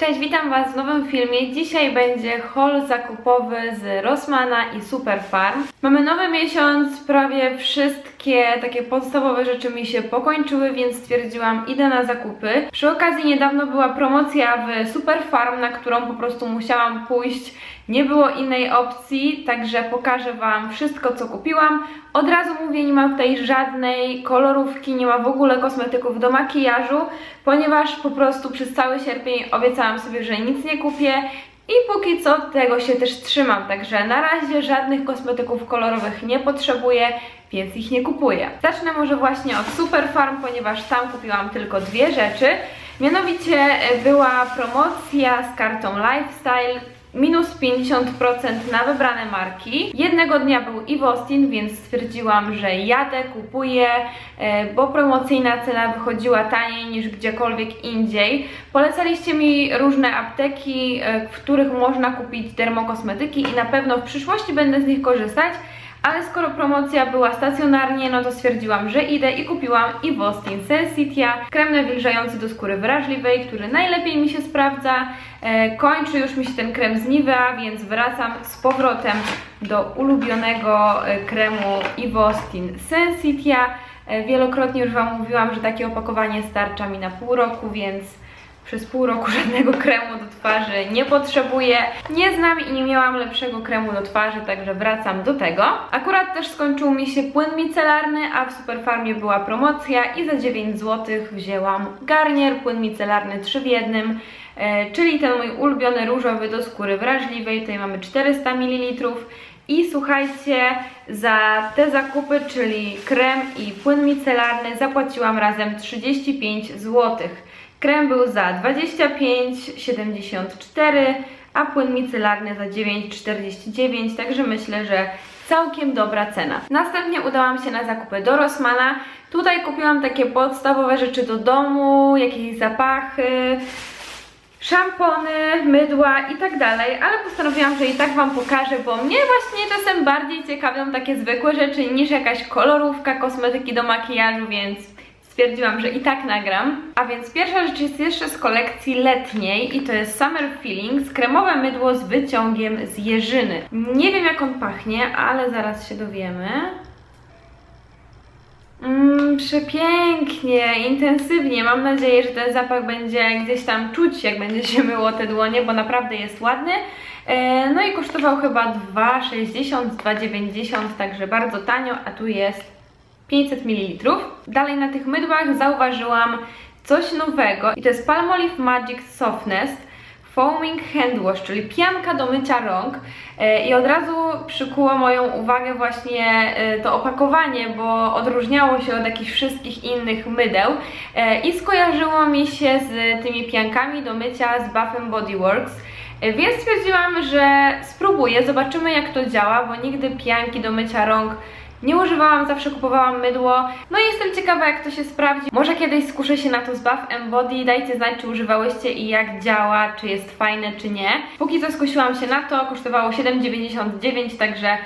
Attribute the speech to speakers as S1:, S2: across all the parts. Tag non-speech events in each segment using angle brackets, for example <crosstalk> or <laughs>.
S1: Cześć, witam Was w nowym filmie. Dzisiaj będzie haul zakupowy z Rossmana i Superfarm. Mamy nowy miesiąc, prawie wszystkie takie podstawowe rzeczy mi się pokończyły, więc stwierdziłam idę na zakupy. Przy okazji niedawno była promocja w Superfarm, na którą po prostu musiałam pójść. Nie było innej opcji, także pokażę Wam wszystko, co kupiłam. Od razu mówię, nie ma tutaj żadnej kolorówki, nie ma w ogóle kosmetyków do makijażu, ponieważ po prostu przez cały sierpień obiecałam sobie, że nic nie kupię i póki co tego się też trzymam, także na razie żadnych kosmetyków kolorowych nie potrzebuję, więc ich nie kupuję. Zacznę może właśnie od Superfarm, ponieważ tam kupiłam tylko dwie rzeczy. Mianowicie e, była promocja z kartą Lifestyle, minus 50% na wybrane marki. Jednego dnia był Eve Austin, więc stwierdziłam, że jadę, kupuję, e, bo promocyjna cena wychodziła taniej niż gdziekolwiek indziej. Polecaliście mi różne apteki, e, w których można kupić dermokosmetyki i na pewno w przyszłości będę z nich korzystać. Ale skoro promocja była stacjonarnie, no to stwierdziłam, że idę i kupiłam Eve Austin Sensitia, krem nawilżający do skóry wrażliwej, który najlepiej mi się sprawdza. E, kończy już mi się ten krem z Nivea, więc wracam z powrotem do ulubionego e, kremu Eve Austin Sensitia. E, wielokrotnie już Wam mówiłam, że takie opakowanie starcza mi na pół roku, więc przez pół roku <laughs> żadnego kremu do twarzy nie potrzebuję. Nie znam i nie miałam lepszego kremu do twarzy, także wracam do tego. Akurat też skończył mi się płyn micelarny, a w Superfarmie była promocja i za 9 zł wzięłam Garnier, płyn micelarny 3 w jednym, e, czyli ten mój ulubiony różowy do skóry wrażliwej. Tutaj mamy 400 ml. I słuchajcie, za te zakupy, czyli krem i płyn micelarny zapłaciłam razem 35 złotych. Krem był za 25,74, a płyn micelarny za 9,49, także myślę, że całkiem dobra cena. Następnie udałam się na zakupy do Rossmana. Tutaj kupiłam takie podstawowe rzeczy do domu, jakieś zapachy, szampony, mydła i tak dalej, ale postanowiłam, że i tak Wam pokażę, bo mnie właśnie czasem bardziej ciekawią takie zwykłe rzeczy niż jakaś kolorówka, kosmetyki do makijażu, więc stwierdziłam, że i tak nagram. A więc pierwsza rzecz jest jeszcze z kolekcji letniej i to jest Summer Feelings, kremowe mydło z wyciągiem z jeżyny. Nie wiem jak on pachnie, ale zaraz się dowiemy. Mmm, przepięknie, intensywnie. Mam nadzieję, że ten zapach będzie gdzieś tam czuć, jak będzie się myło te dłonie, bo naprawdę jest ładny. E, no i kosztował chyba 2,60, 2,90, także bardzo tanio, a tu jest 500 ml. Dalej na tych mydłach zauważyłam coś nowego i to jest Palmolive Magic Softness Foaming Hand Wash, czyli pianka do mycia rąk e, i od razu przykuło moją uwagę właśnie e, to opakowanie, bo odróżniało się od jakichś wszystkich innych mydeł e, i skojarzyło mi się z tymi piankami do mycia z Bath Body Works. Więc stwierdziłam, że spróbuję, zobaczymy jak to działa, bo nigdy pianki do mycia rąk nie używałam, zawsze kupowałam mydło. No i jestem ciekawa jak to się sprawdzi. Może kiedyś skuszę się na to z Bath Body. Dajcie znać czy używałyście i jak działa, czy jest fajne, czy nie. Póki co skusiłam się na to, kosztowało 7,99, także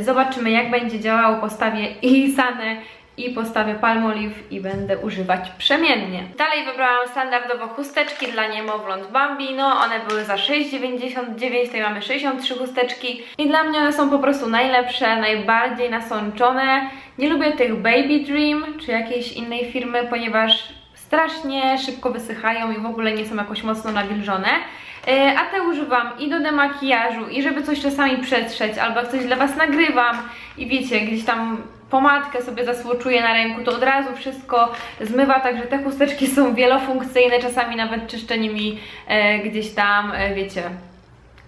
S1: zobaczymy jak będzie działało. Postawię i Sanę i postawię Palmolive i będę używać przemiennie. Dalej wybrałam standardowo chusteczki dla niemowląt Bambino. One były za 6,99, tutaj mamy 63 chusteczki i dla mnie one są po prostu najlepsze, najbardziej nasączone. Nie lubię tych Baby Dream czy jakiejś innej firmy, ponieważ strasznie szybko wysychają i w ogóle nie są jakoś mocno nawilżone. E, a te używam i do demakijażu, i żeby coś czasami przetrzeć, albo coś dla Was nagrywam i wiecie, gdzieś tam pomadkę sobie zasłoczuję na ręku, to od razu wszystko zmywa, także te chusteczki są wielofunkcyjne, czasami nawet czyszczenie mi e, gdzieś tam, e, wiecie,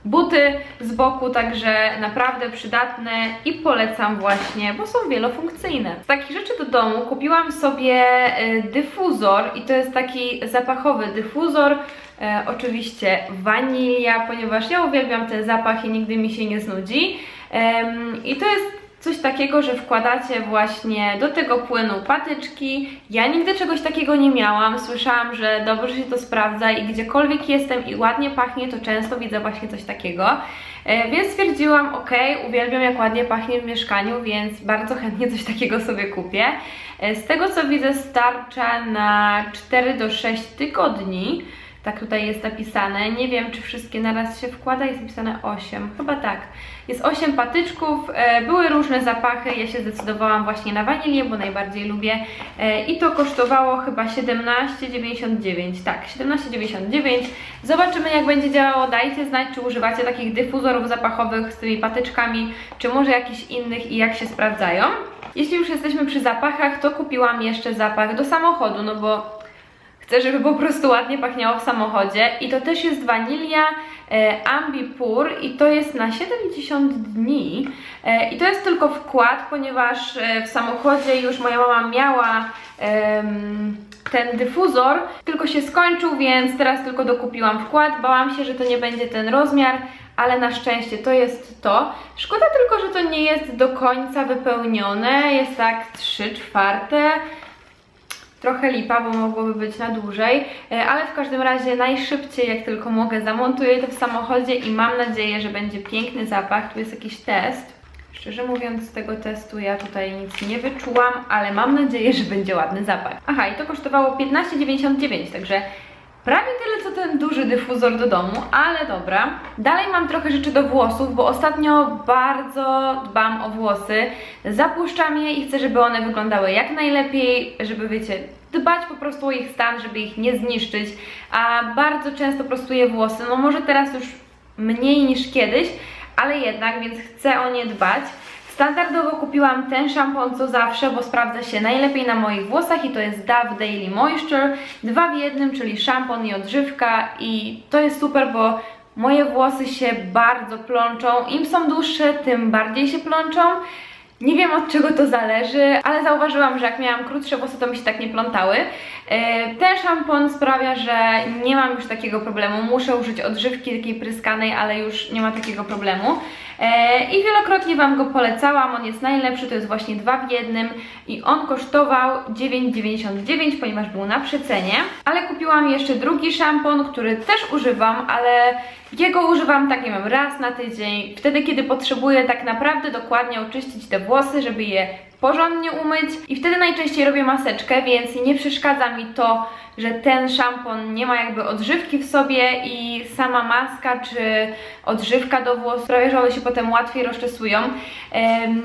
S1: buty z boku, także naprawdę przydatne i polecam właśnie, bo są wielofunkcyjne. Z takich rzeczy do domu kupiłam sobie e, dyfuzor i to jest taki zapachowy dyfuzor, e, oczywiście wanilia, ponieważ ja uwielbiam ten zapach i nigdy mi się nie znudzi. I to jest coś takiego, że wkładacie właśnie do tego płynu patyczki. Ja nigdy czegoś takiego nie miałam. Słyszałam, że dobrze się to sprawdza i gdziekolwiek jestem i ładnie pachnie, to często widzę właśnie coś takiego. E, więc stwierdziłam, ok, uwielbiam jak ładnie pachnie w mieszkaniu, więc bardzo chętnie coś takiego sobie kupię. E, z tego co widzę starcza na 4 do 6 tygodni. Tak tutaj jest napisane. Nie wiem, czy wszystkie naraz się wkłada. Jest napisane 8. Chyba tak. Jest 8 patyczków. E, były różne zapachy. Ja się zdecydowałam właśnie na wanilię, bo najbardziej lubię. E, I to kosztowało chyba 17,99. Tak, 17,99. Zobaczymy, jak będzie działało. Dajcie znać, czy używacie takich dyfuzorów zapachowych z tymi patyczkami, czy może jakichś innych i jak się sprawdzają. Jeśli już jesteśmy przy zapachach, to kupiłam jeszcze zapach do samochodu, no bo Chcę, żeby po prostu ładnie pachniało w samochodzie. I to też jest wanilia e, Ambipur i to jest na 70 dni. E, i to jest tylko wkład, ponieważ e, w samochodzie już moja mama miała ten dyfuzor, tylko się skończył, więc teraz tylko dokupiłam wkład. Bałam się, że to nie będzie ten rozmiar, ale na szczęście to jest to. Szkoda tylko, że to nie jest do końca wypełnione, jest tak 3 czwarte, trochę lipa, bo mogłoby być na dłużej, e, ale w każdym razie najszybciej jak tylko mogę zamontuję to w samochodzie i mam nadzieję, że będzie piękny zapach. Tu jest jakiś test. Szczerze mówiąc z tego testu ja tutaj nic nie wyczułam, ale mam nadzieję, że będzie ładny zapach. Aha, i to kosztowało 15,99, także Prawie tyle co ten duży dyfuzor do domu, ale dobra. Dalej mam trochę rzeczy do włosów, bo ostatnio bardzo dbam o włosy. Zapuszczam je i chcę, żeby one wyglądały jak najlepiej, żeby wiecie, dbać po prostu o ich stan, żeby ich nie zniszczyć. A bardzo często prostuję włosy, no może teraz już mniej niż kiedyś, ale jednak, więc chcę o nie dbać. Standardowo kupiłam ten szampon co zawsze, bo sprawdza się najlepiej na moich włosach i to jest Dove Daily Moisture. Dwa w jednym, czyli szampon i odżywka i to jest super, bo moje włosy się bardzo plączą. Im są dłuższe, tym bardziej się plączą. Nie wiem od czego to zależy, ale zauważyłam, że jak miałam krótsze włosy, to mi się tak nie plątały. E, ten szampon sprawia, że nie mam już takiego problemu. Muszę użyć odżywki takiej pryskanej, ale już nie ma takiego problemu. E, I wielokrotnie Wam go polecałam, on jest najlepszy, to jest właśnie dwa w jednym. I on kosztował 9,99, ponieważ był na przecenie. Ale kupiłam jeszcze drugi szampon, który też używam, ale jego używam tak, nie wiem, raz na tydzień, wtedy kiedy potrzebuję tak naprawdę dokładnie oczyścić te włosy, żeby je porządnie umyć i wtedy najczęściej robię maseczkę, więc nie przeszkadza mi to, że ten szampon nie ma jakby odżywki w sobie i sama maska czy odżywka do włosów sprawia, że one się potem łatwiej rozczesują.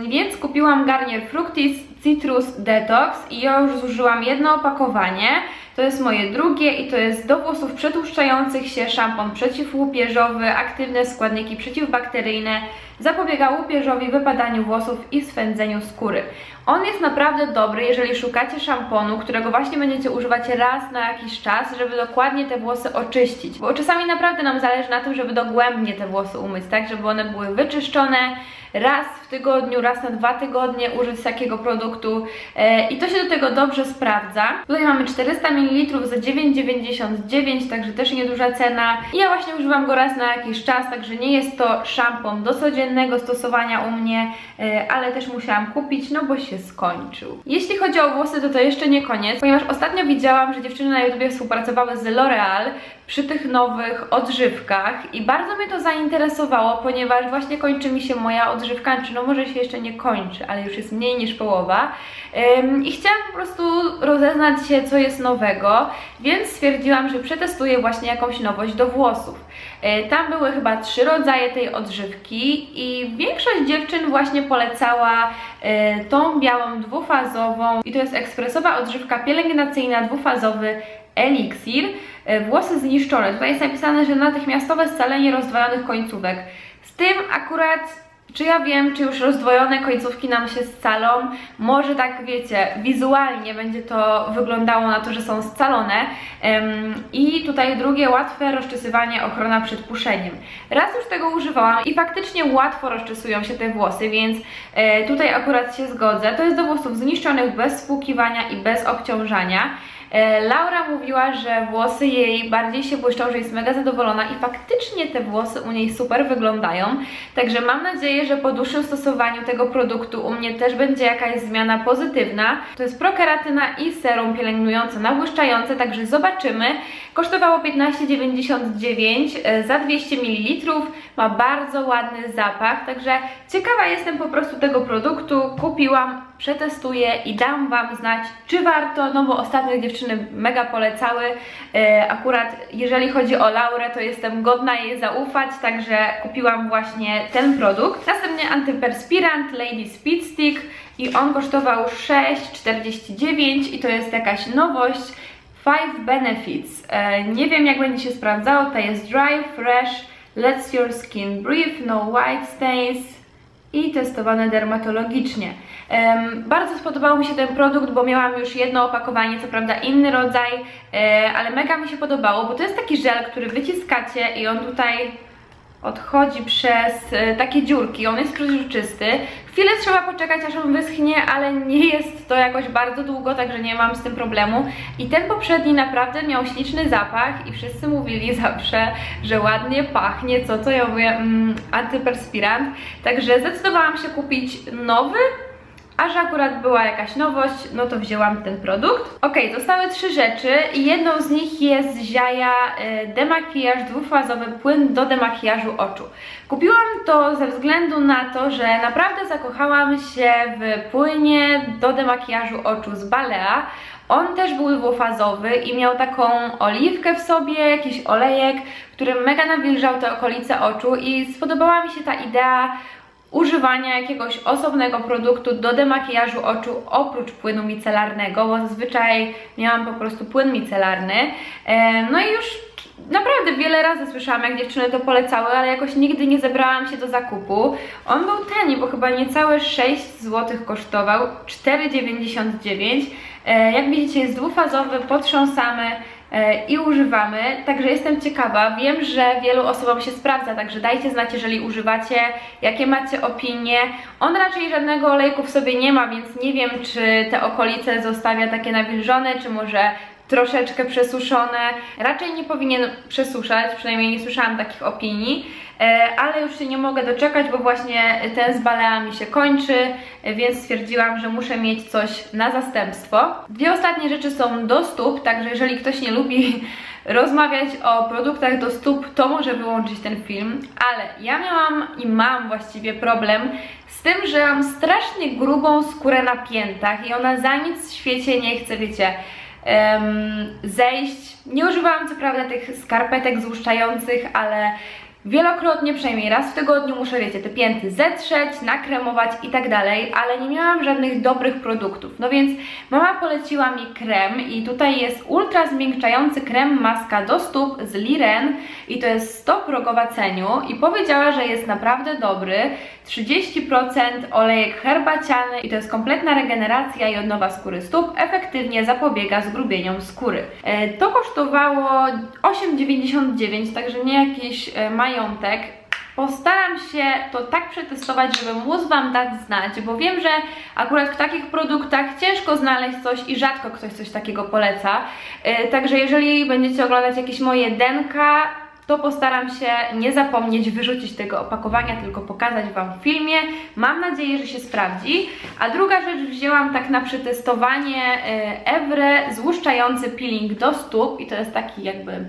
S1: Więc kupiłam Garnier Fructis Citrus Detox i ja już zużyłam jedno opakowanie. To jest moje drugie i to jest do włosów przetłuszczających się szampon przeciwłupieżowy, aktywne składniki przeciwbakteryjne, zapobiega łupieżowi, wypadaniu włosów i swędzeniu skóry. On jest naprawdę dobry, jeżeli szukacie szamponu, którego właśnie będziecie używać raz na jakiś czas, żeby dokładnie te włosy oczyścić. Bo czasami naprawdę nam zależy na tym, żeby dogłębnie te włosy umyć, tak? Żeby one były wyczyszczone, raz w tygodniu, raz na dwa tygodnie użyć takiego produktu e, i to się do tego dobrze sprawdza. Tutaj mamy 400 ml za 9,99, także też nieduża cena. I ja właśnie używam go raz na jakiś czas, także nie jest to szampon do codziennego stosowania u mnie, e, ale też musiałam kupić, no bo się skończył. Jeśli chodzi o włosy, to to jeszcze nie koniec, ponieważ ostatnio widziałam, że dziewczyny na YouTubie współpracowały z L'Oreal przy tych nowych odżywkach i bardzo mnie to zainteresowało, ponieważ właśnie kończy mi się moja odżywka, czy no może się jeszcze nie kończy, ale już jest mniej niż połowa i chciałam po prostu rozeznać się, co jest nowego, więc stwierdziłam, że przetestuję właśnie jakąś nowość do włosów. E, tam były chyba trzy rodzaje tej odżywki i większość dziewczyn właśnie polecała e, tą białą dwufazową i to jest ekspresowa odżywka pielęgnacyjna dwufazowy eliksir. E, włosy zniszczone. Tutaj jest napisane, że natychmiastowe scalenie rozdwojonych końcówek. Z tym akurat czy ja wiem, czy już rozdwojone końcówki nam się scalą? Może tak, wiecie, wizualnie będzie to wyglądało na to, że są scalone. Um, I tutaj drugie, łatwe rozczesywanie, ochrona przed puszeniem. Raz już tego używałam i faktycznie łatwo rozczesują się te włosy, więc e, tutaj akurat się zgodzę. To jest do włosów zniszczonych bez spłukiwania i bez obciążania. E, Laura mówiła, że włosy jej bardziej się błyszczą, że jest mega zadowolona i faktycznie te włosy u niej super wyglądają. Także mam nadzieję, że po dłuższym stosowaniu tego produktu u mnie też będzie jakaś zmiana pozytywna. To jest prokeratyna i serum pielęgnujące, nabłyszczające, także zobaczymy. Kosztowało 15,99 e, za 200 ml. Ma bardzo ładny zapach, także ciekawa jestem po prostu tego produktu. Kupiłam przetestuję i dam Wam znać, czy warto, no bo ostatnio dziewczyny mega polecały. E, akurat jeżeli chodzi o Laurę, to jestem godna jej zaufać, także kupiłam właśnie ten produkt. Następnie antyperspirant Lady Speed Stick i on kosztował 6,49 i to jest jakaś nowość. Five Benefits. E, nie wiem jak będzie się sprawdzało, to jest Dry, Fresh, Lets Your Skin Breathe, No White Stains i testowane dermatologicznie. Bardzo spodobał mi się ten produkt, bo miałam już jedno opakowanie, co prawda inny rodzaj, e, ale mega mi się podobało, bo to jest taki żel, który wyciskacie i on tutaj odchodzi przez e, takie dziurki, on jest przezroczysty. Chwilę trzeba poczekać aż on wyschnie, ale nie jest to jakoś bardzo długo, także nie mam z tym problemu. I ten poprzedni naprawdę miał śliczny zapach i wszyscy mówili <laughs> zawsze, że ładnie pachnie, co to ja mówię, mm, antyperspirant. Także zdecydowałam się kupić nowy, a że akurat była jakaś nowość, no to wzięłam ten produkt. Ok, zostały trzy rzeczy i jedną z nich jest Ziaja y, demakijaż dwufazowy płyn do demakijażu oczu. Kupiłam to ze względu na to, że naprawdę zakochałam się w płynie do demakijażu oczu z Balea. On też był dwufazowy i miał taką oliwkę w sobie, jakiś olejek, który mega nawilżał te okolice oczu i spodobała mi się ta idea używania jakiegoś osobnego produktu do demakijażu oczu oprócz płynu micelarnego, bo zazwyczaj miałam po prostu płyn micelarny. E, No i już naprawdę wiele razy słyszałam, jak dziewczyny to polecały, ale jakoś nigdy nie zebrałam się do zakupu. On był tani, bo chyba niecałe 6 zł kosztował, 4,99. E, Jak widzicie jest dwufazowy, potrząsamy i używamy, także jestem ciekawa. Wiem, że wielu osobom się sprawdza, także dajcie znać, jeżeli używacie, jakie macie opinie. On raczej żadnego olejku w sobie nie ma, więc nie wiem, czy te okolice zostawia takie nawilżone, czy może troszeczkę przesuszone. Raczej nie powinien przesuszać, przynajmniej nie słyszałam takich opinii, e, ale już się nie mogę doczekać, bo właśnie ten z Balea mi się kończy, e, więc stwierdziłam, że muszę mieć coś na zastępstwo. Dwie ostatnie rzeczy są do stóp, także jeżeli ktoś nie lubi <laughs> rozmawiać o produktach do stóp, to może wyłączyć ten film, ale ja miałam i mam właściwie problem z tym, że mam strasznie grubą skórę na piętach i ona za nic w świecie nie chce, wiecie, zejść. Nie używałam co prawda tych skarpetek złuszczających, ale wielokrotnie, przynajmniej raz w tygodniu muszę, wiecie, te pięty zetrzeć, nakremować i tak dalej, ale nie miałam żadnych dobrych produktów. No więc mama poleciła mi krem i tutaj jest ultra zmiękczający krem maska do stóp z Liren i to jest 100 progowaceniu i powiedziała, że jest naprawdę dobry. 30% olejek herbaciany i to jest kompletna regeneracja i odnowa skóry stóp, efektywnie zapobiega zgrubieniom skóry. E, To kosztowało 8,99, także nie jakiś e, majątek. Postaram się to tak przetestować, żeby móc Wam dać znać, bo wiem, że akurat w takich produktach ciężko znaleźć coś i rzadko ktoś coś takiego poleca. E, Także jeżeli będziecie oglądać jakieś moje denka, to postaram się nie zapomnieć wyrzucić tego opakowania, tylko pokazać Wam w filmie. Mam nadzieję, że się sprawdzi. A druga rzecz wzięłam tak na przetestowanie e, Evre złuszczający peeling do stóp i to jest taki jakby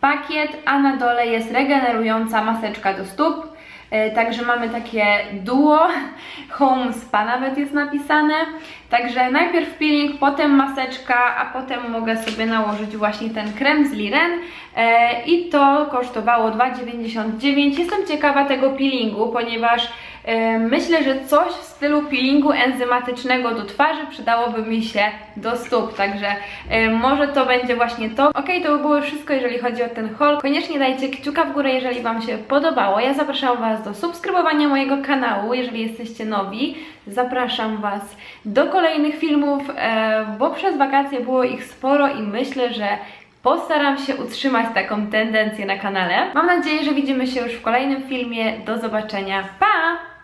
S1: pakiet, a na dole jest regenerująca maseczka do stóp. E, Także mamy takie duo, home spa nawet jest napisane. Także najpierw peeling, potem maseczka, a potem mogę sobie nałożyć właśnie ten krem z Liren e, i to kosztowało 2,99. Jestem ciekawa tego peelingu, ponieważ myślę, że coś w stylu peelingu enzymatycznego do twarzy przydałoby mi się do stóp, także e, może to będzie właśnie to. Ok, to by było wszystko, jeżeli chodzi o ten haul. Koniecznie dajcie kciuka w górę, jeżeli Wam się podobało. Ja zapraszam Was do subskrybowania mojego kanału, jeżeli jesteście nowi. Zapraszam Was do kolejnych filmów, e, bo przez wakacje było ich sporo i myślę, że Postaram się utrzymać taką tendencję na kanale. Mam nadzieję, że widzimy się już w kolejnym filmie. Do zobaczenia. Pa!